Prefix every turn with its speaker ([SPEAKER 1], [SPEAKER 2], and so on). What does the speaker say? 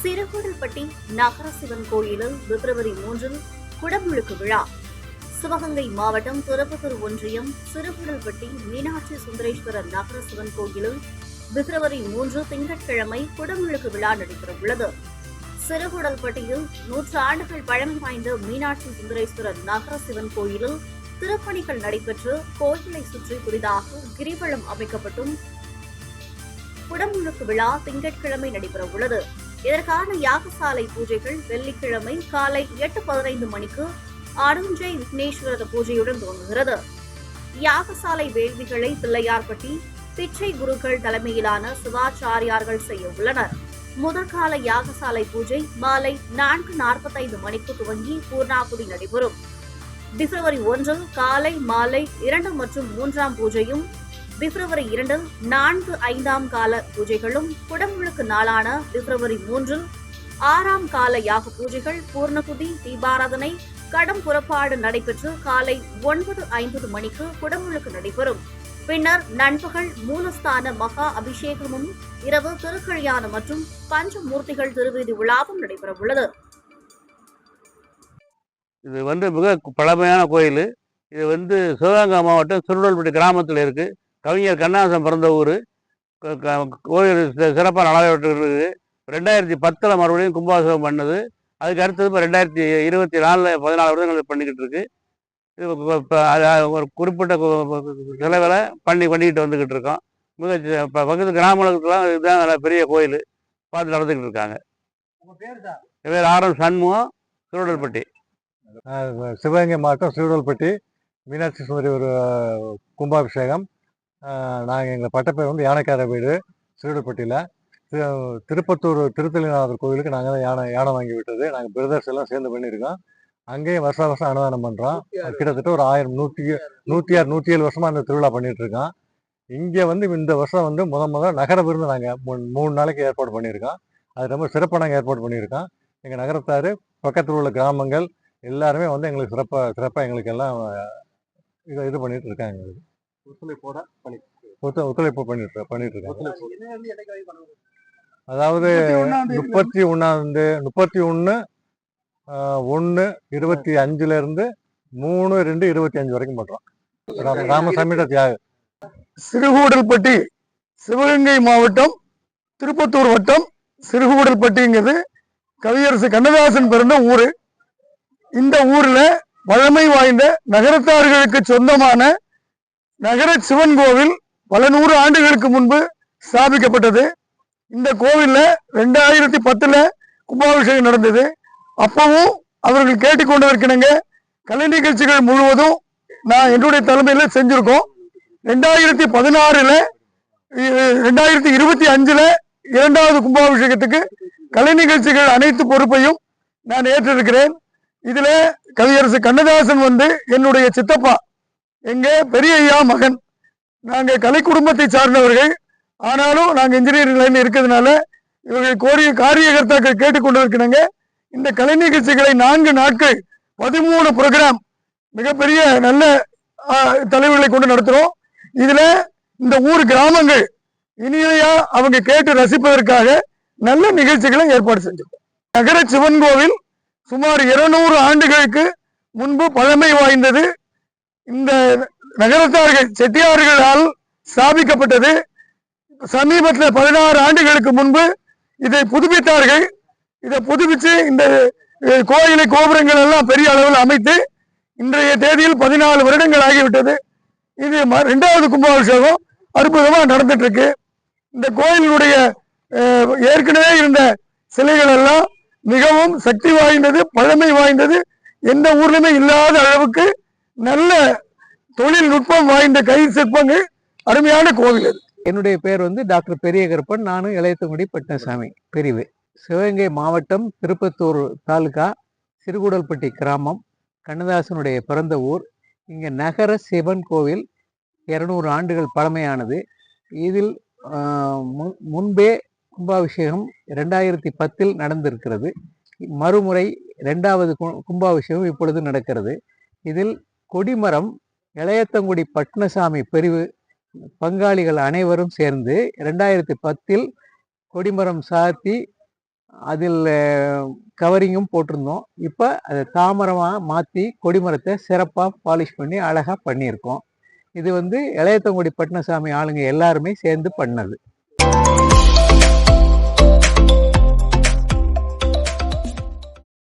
[SPEAKER 1] சிறுகுடல்பட்டி நகரசிவன் கோயிலில் பிப்ரவரி மூன்றில் குடமுழுக்கு விழா. சிவகங்கை மாவட்டம் திருப்பத்தூர் ஒன்றியம் சிறுகுடல்பட்டி மீனாட்சி சுந்தரேஸ்வரர் நகர சிவன் கோயிலில் பிப்ரவரி மூன்று திங்கட்கிழமை குடமுழுக்கு விழா நடைபெறவுள்ளது. சிறுகுடல்பட்டியில் நூற்று ஆண்டுகள் பழமை வாய்ந்த மீனாட்சி சுந்தரேஸ்வரர் நகர சிவன் கோயிலில் திருப்பணிகள் நடைபெற்று கோயிலை சுற்றி புதிதாக கிரிவலம் அமைக்கப்பட்டும் குடமுழுக்கு விழா திங்கட்கிழமை நடைபெறவுள்ளது. இதற்கான யாகசாலை பூஜைகள் வெள்ளிக்கிழமை காலை எட்டு பதினைந்து மணிக்கு அருஞ்சை விக்னேஸ்வரர் பூஜையுடன் துவங்குகிறது. யாகசாலை வேள்விகளை பிள்ளையார்பட்டி பிச்சை குருக்கள் தலைமையிலான சிவாச்சாரியார்கள் செய்ய உள்ளனர். முதற்கால யாகசாலை பூஜை மாலை நான்கு நாற்பத்தைந்து மணிக்கு துவங்கி பூர்ணாகுடி நடைபெறும். பிப்ரவரி ஒன்று காலை மாலை இரண்டு மற்றும் மூன்றாம் பூஜையும் பிப்ரவரி இரண்டில் நான்கு ஐந்தாம் கால பூஜைகளும் குடமுழுக்கு நாளான பிப்ரவரி மூன்றில் ஆறாம் கால யாக பூஜைகள் பூர்ணகுதி தீபாராதனை கடம் புறப்பாடு நடைபெற்று காலை ஒன்பது ஐம்பது மணிக்கு குடமுழுக்கு நடைபெறும். பின்னர் நண்பகல் மூலஸ்தான மகா அபிஷேகமும் இரவு திருக்கல்யாணம் மற்றும் பஞ்சமூர்த்திகள் திருவீதி விழாவும் நடைபெறவுள்ளது.
[SPEAKER 2] இது வந்து மிக பழமையான கோயில். இது வந்து சிவகங்கை மாவட்டம் சிறுவல்பட்டி கிராமத்தில் இருக்குது கவிஞர் கண்ணாசன் பிறந்த ஊர். கோயில் சிறப்பாக நடைபெற்று இருக்குது ரெண்டாயிரத்தி பத்தில் மறுபடியும் கும்பாபிஷேகம் பண்ணது. அதுக்கு அடுத்தது இப்போ ரெண்டாயிரத்தி இருபத்தி நாலில் பதினாலு வருடங்கள் பண்ணிக்கிட்டு இருக்கு. இது இப்ப- இப்ப ஒரு குறிப்பிட்ட செலவில் பண்ணி பண்ணிக்கிட்டு வந்துக்கிட்டு இருக்கோம். மிக சி- ப- பக்கத்து கிராமங்களுக்கெல்லாம் இதுதான் நல்ல பெரிய கோயில். பார்த்து நடந்துக்கிட்டு இருக்காங்க. என் பேர் ஆரம் சண்முகம் சிறுவல்பட்டி
[SPEAKER 3] ஆஹ் சிவகங்கை மாவட்டம் சீடல்பட்டி மீனாட்சி சுந்தரி ஒரு கும்பாபிஷேகம். நாங்கள் எங்கள் பட்டப்பேர் வந்து யானைக்கார வீடு சீடல்பட்டியில் திருப்பத்தூர் திருத்தலிநாதர் கோவிலுக்கு நாங்கள் தான் யானை யானை வாங்கி விட்டது. நாங்கள் பிரதர்ஸ் எல்லாம் சேர்ந்து பண்ணியிருக்கோம். அங்கேயும் வருஷம் வருஷம் அன்னதானம் பண்ணுறோம் கிட்டத்தட்ட ஒரு ஆயிரம் நூற்றி நூற்றி ஆறு. நூற்றி ஏழு வருஷமாக அந்த திருவிழா பண்ணிட்டு இருக்கோம் இங்கே வந்து இந்த வருஷம் வந்து முத முத நகர விருந்து நாங்கள் மூணு நாளைக்கு ஏற்பாடு பண்ணியிருக்கோம். அது ரொம்ப சிறப்பாக நாங்கள் ஏற்பாடு பண்ணியிருக்கோம். எங்கள் நகரத்தார் பக்கத்தில் உள்ள கிராமங்கள் எல்லாருமே வந்து எங்களுக்கு சிறப்பாக சிறப்பாக எங்களுக்கு எல்லாம் இது இது பண்ணிட்டு இருக்காங்க
[SPEAKER 4] ஒத்துழைப்போட
[SPEAKER 3] ஒத்துழைப்பு பண்ணிட்டு பண்ணிட்டு இருக்காங்க அதாவது முப்பத்தி ஒன்றாந்து முப்பத்தி ஒன்று ஒன்று இருபத்தி அஞ்சுல இருந்து மூணு ரெண்டு இருபத்தி அஞ்சு வரைக்கும் பண்றோம். ராம ராமசாமியோட தியாகம்
[SPEAKER 4] சிறுகூடல்பட்டி சிவகங்கை மாவட்டம் திருப்பத்தூர் வட்டம் சிறுகூடல்பட்டிங்கிறது கவியரசு கண்ணதாசன் பிறந்த ஊரு. இந்த ஊர்ல பழமை வாய்ந்த நகரத்தார்களுக்கு சொந்தமான நகர சிவன் கோவில் பல நூறு ஆண்டுகளுக்கு முன்பு ஸ்தாபிக்கப்பட்டது. இந்த கோவிலில் ரெண்டாயிரத்தி பத்தில் கும்பாபிஷேகம் நடந்தது. அப்பவும் அவர்கள் கேட்டுக்கொண்டதற்கிணங்க கலை நிகழ்ச்சிகள் முழுவதும் நான் என்னுடைய தலைமையில் செஞ்சுருக்கோம். ரெண்டாயிரத்தி பதினாறில் ரெண்டாயிரத்தி இருபத்தி அஞ்சில் இரண்டாவது கும்பாபிஷேகத்துக்கு கலை நிகழ்ச்சிகள் அனைத்து பொறுப்பையும் நான் ஏற்றிருக்கிறேன். இதில் கவியரசு கண்ணதாசன் வந்து என்னுடைய சித்தப்பா எங்க பெரிய ஐயா மகன். நாங்க கலை குடும்பத்தை சார்ந்தவர்கள். ஆனாலும் நாங்க இன்ஜினியரிங் லைன் இருக்கிறதுனால இவர்கள் கோரிய காரியகர்த்தாக்கள் கேட்டுக்கொண்டிருக்கிறாங்க. இந்த கலை நிகழ்ச்சிகளை நான்கு நாட்கள் பதிமூணு ப்ரோக்ராம் மிகப்பெரிய நல்ல தலைவர்களை கொண்டு நடத்துகிறோம் இதுல இந்த ஊர் கிராமங்கள் இனிமையா அவங்க கேட்டு ரசிப்பதற்காக நல்ல நிகழ்ச்சிகளை ஏற்பாடு செஞ்சிருக்கோம் நகர சிவன் கோவில் சுமார் இருநூறு ஆண்டுகளுக்கு முன்பு பழமை வாய்ந்தது. இந்த நகரத்தார்கள் செட்டியார்களால் ஸ்தாபிக்கப்பட்டது. சமீபத்தில் பதினாறு ஆண்டுகளுக்கு முன்பு இதை புதுப்பித்தார்கள். இதை புதுப்பித்து இந்த கோயிலை கோபுரங்கள் எல்லாம் பெரிய அளவில் அமைத்து இன்றைய தேதியில் பதினாலு வருடங்கள் ஆகிவிட்டது. இது ம- கும்பாபிஷேகம் அற்புதமாக நடந்துட்டு இருக்கு இந்த கோயிலினுடைய ஏற்கனவே இருந்த சிலைகள் எல்லாம் மிகவும் சக்தி வாய்ந்தது பழமை வாய்ந்தது. எந்த ஊர்லையுமே இல்லாத அளவுக்கு நல்ல தொழில்நுட்பம் வாய்ந்த கை சிற்பங்கள் அருமையான கோவில் அது.
[SPEAKER 5] என்னுடைய பேர் வந்து டாக்டர் பெரிய கருப்பன் நானும் இளையத்தங்குடி பட்டினசாமி பிரிவு. சிவகங்கை மாவட்டம் திருப்பத்தூர் தாலுகா சிறுகுடல்பட்டி கிராமம் கண்ணதாசனுடைய பிறந்த ஊர். இங்கே நகர சிவன் கோவில் இரநூறு ஆண்டுகள் பழமையானது. இதில் மு- முன்பே கும்பாபிஷேகம் ரெண்டாயிரத்தி பத்தில் நடந்திருக்கிறது. மறுமுறை ரெண்டாவது கு- கும்பாபிஷேகம் இப்பொழுது நடக்கிறது. இதில் கொடிமரம் இளையத்தங்குடி பட்னசாமி பிரிவு பங்காளிகள் அனைவரும் சேர்ந்து ரெண்டாயிரத்தி பத்தில் கொடிமரம் சாத்தி அதில் கவரிங்கும் போட்டிருந்தோம். இப்போ அதை தாமரமாக மாற்றி கொடிமரத்தை சிறப்பாக பாலிஷ் பண்ணி அழகாக பண்ணியிருக்கோம். இது வந்து இளையத்தங்குடி பட்னசாமி ஆளுங்க எல்லாருமே சேர்ந்து பண்ணது.